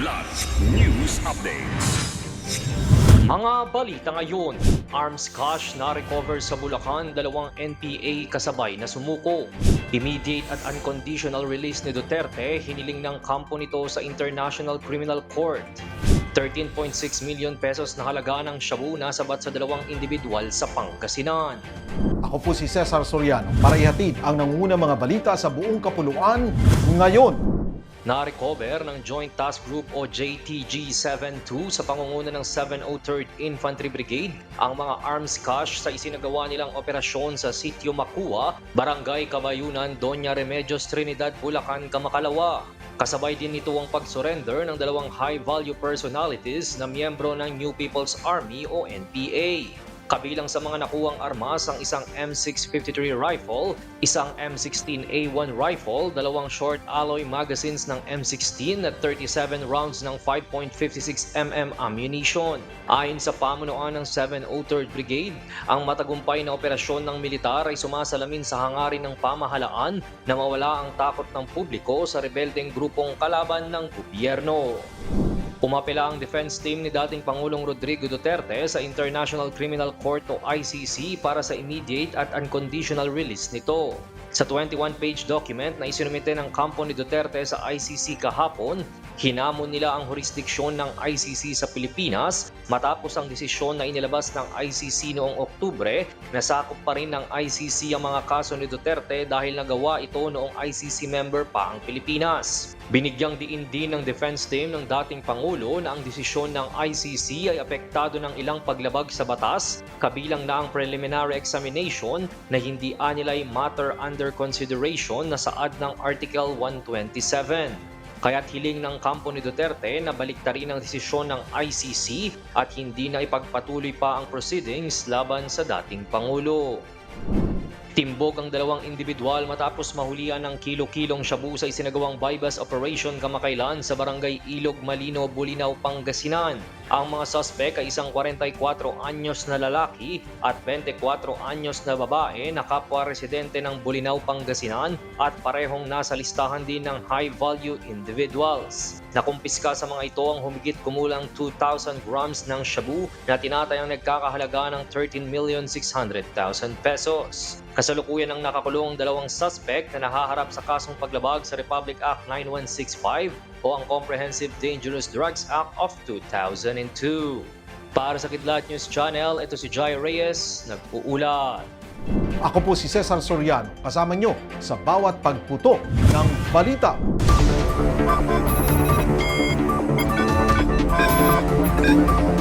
Kidlat News Updates. Mga balita ngayon, arms cash na recover sa Bulacan, dalawang NPA kasabay na sumuko. Immediate at unconditional release ni Duterte, hiniling ng kampo nito sa International Criminal Court. 13.6 million pesos na halaga ng shabu nasabat sa dalawang individual sa Pangasinan. Ako po si Cesar Soriano para ihatid ang nangungunang mga balita sa buong kapuluan ngayon. Na-recover ng Joint Task Group o JTG-72 sa pangunguna ng 703rd Infantry Brigade ang mga arms cache sa isinagawa nilang operasyon sa Sitio Makua, Barangay Kabayunan, Doña Remedios, Trinidad, Bulacan, Kamakalawa. Kasabay din nito ang pag-surrender ng dalawang high-value personalities na miyembro ng New People's Army o NPA. Kabilang sa mga nakuwang armas ang isang M653 rifle, isang M16A1 rifle, dalawang short alloy magazines ng M16 at 37 rounds ng 5.56mm ammunition. Ayon sa pamunuan ng 703rd Brigade, ang matagumpay na operasyon ng militar ay sumasalamin sa hangarin ng pamahalaan na mawala ang takot ng publiko sa rebeldeng grupong kalaban ng gobyerno. Umapela ang defense team ni dating Pangulong Rodrigo Duterte sa International Criminal Court o ICC para sa immediate at unconditional release nito. Sa 21-page document na isinumite ng kampo ni Duterte sa ICC kahapon, hinamon nila ang jurisdiksyon ng ICC sa Pilipinas matapos ang desisyon na inilabas ng ICC noong Oktubre na sakop pa rin ng ICC ang mga kaso ni Duterte dahil nagawa ito noong ICC member pa ang Pilipinas. Binigyang diin din ng defense team ng dating Pangulo na ang desisyon ng ICC ay apektado ng ilang paglabag sa batas, kabilang na ang preliminary examination na hindi anilay matter under consideration na saad ng Article 127. Kaya't hiling ng kampo ni Duterte na baliktarin ang desisyon ng ICC at hindi na ipagpatuloy pa ang proceedings laban sa dating Pangulo. Timbog ang dalawang individual matapos mahulian ng kilo-kilong shabu sa isinagawang bypass operation kamakailan sa barangay Ilog Malino, Bulinaw, Pangasinan. Ang mga suspect ay isang 44 anyos na lalaki at 24 anyos na babae na kapwa residente ng Bulinaw, Pangasinan at parehong nasa listahan din ng high-value individuals. Nakumpiska sa mga ito ang humigit kumulang 2,000 grams ng shabu na tinatayang nagkakahalaga ng 13,600,000 pesos. Kasalukuyan ang nakakulong dalawang suspect na nahaharap sa kasong paglabag sa Republic Act 9165 o ang Comprehensive Dangerous Drugs Act of 2002. Para sa Kidlat News Channel, ito si Jai Reyes, nagpuulat. Ako po si Cesar Soriano kasama nyo sa bawat pagputo ng balita. thank you